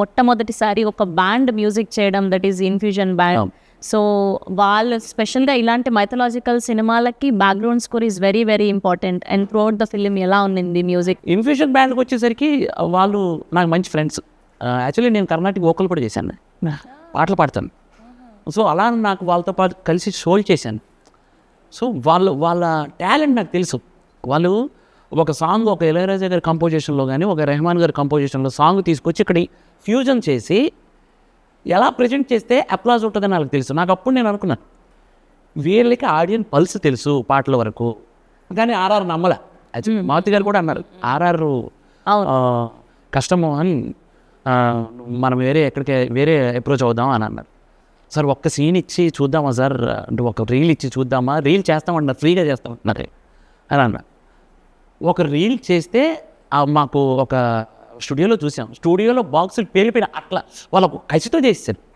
మొట్టమొదటిసారి ఒక band music చేయడం that is infusion band. So వాళ్ళు స్పెషల్గా ఇలాంటి మైథలాజికల్ సినిమాలకి background score is very very important and throughout the film ఎలా ఉంది మ్యూజిక్ ఇన్ఫ్యూషన్ బ్యాండ్కి వచ్చేసరికి వాళ్ళు నాకు మంచి ఫ్రెండ్స్ యాక్చువల్లీ నేను కర్ణాటక వోకల్ కూడా చేశాను. పాటలు పాడతాను. సో అలా నాకు వాళ్ళతో పాటు కలిసి షోలు చేశాను. సో వాళ్ళు వాళ్ళ టాలెంట్ నాకు తెలుసు. వాళ్ళు ఒక సాంగ్ ఒక ఇళయరాజా గారి కంపోజిషన్లో కానీ ఒక రెహమాన్ గారి కంపోజిషన్లో సాంగ్ తీసుకొచ్చి ఇక్కడ ఫ్యూజన్ చేసి ఎలా ప్రజెంట్ చేస్తే అప్లాజ్ ఉంటుందని నాకు తెలుసు. నాకు అప్పుడు నేను అనుకున్నాను. వీళ్ళకి ఆడియన్స్ పల్స్ తెలుసు పాటల వరకు. కానీ ఆర్ఆర్ నమ్మలే. మారుతి గారు కూడా అన్నారు. ఆర్ఆర్. కష్టము అని మనం వేరే ఎక్కడికి వేరే అప్రోచ్ అవుదాం అని అన్నారు. సార్ ఒక్క సీన్ ఇచ్చి చూద్దామా సార్? అంటే ఒక రీల్ ఇచ్చి చూద్దామా? రీల్ చేస్తామన్నారు. ఫ్రీగా చేస్తామంటున్నారు అని అన్నారు. ఒక రీల్ చేస్తే మాకు ఒక స్టూడియోలో చూసాం. స్టూడియోలో బాక్సులు పేలిపోయిన అట్లా. వాళ్ళకు కసితో చేస్తారు